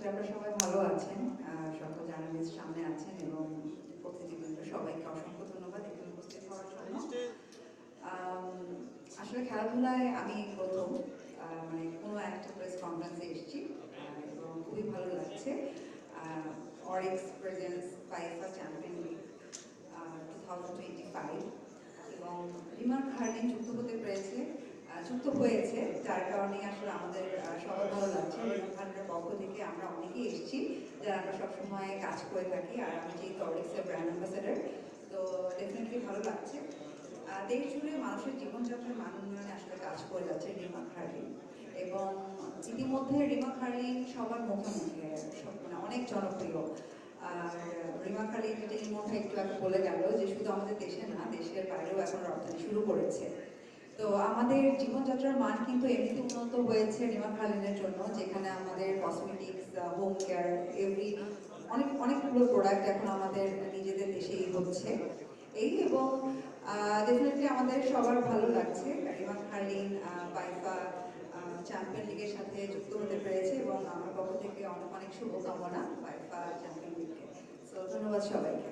করি আপনারা সবাই ভালো আছেন সকল জার্নালিস্ট সামনে আছেন এবং প্রতিনিধিবৃন্দ সবাইকে অসংখ্য ধন্যবাদ এখানে উপস্থিত হওয়ার জন্য। আসলে খেলাধুলায় আমি প্রথম মানে কোনো একটা প্রেস কনফারেন্সে এসেছি এবং খুবই ভালো লাগছে। Orix presence পাইফা champion league two thousand twenty five এবং রিমার হার্ডিন যুক্ত হতে পেরেছে যুক্ত হয়েছে, যার কারণে আসলে আমাদের সবার ভালো লাগছে। রিমার থেকে আমরা অনেকেই এসেছি, যারা আমরা সবসময় কাজ করে থাকি, আর আমি যেহেতু অরিক্সের ব্র্যান্ড অ্যাম্বাসেডার তো ডেফিনেটলি ভালো লাগছে। দেশ জুড়ে মানুষের জীবনযাত্রার মান উন্নয়নে আসলে কাজ করে যাচ্ছে রিমা খার্লিন এবং ইতিমধ্যে রিমা খার্লিন সবার মুখে মুখে মানে অনেক জনপ্রিয়। আর রিমা খার্লিন যেটা মুখে একটু আগে বলে গেল যে শুধু আমাদের দেশে না, দেশের বাইরেও এখন রপ্তানি শুরু করেছে। আমাদের জীবনযাত্রার মান কিন্তু এমনিতে উন্নত হয়েছে রিমা খার্লিনের জন্য, যেখানে আমাদের কসমেটিক্স হোম কেয়ার এভরি অনেক, অনেকগুলো প্রোডাক্ট এখন আমাদের নিজেদের দেশেই হচ্ছে। এই এবং ডেফিনেটলি আমাদের সবার ভালো লাগছে। রিমা খার্লিন বাইফা চ্যাম্পিয়ন লিগের সাথে যুক্ত হতে পেরেছে এবং আমার পক্ষ থেকে অনেক অনেক শুভকামনা বাইফা চ্যাম্পিয়ন লিগকে সো ধন্যবাদ সবাইকে।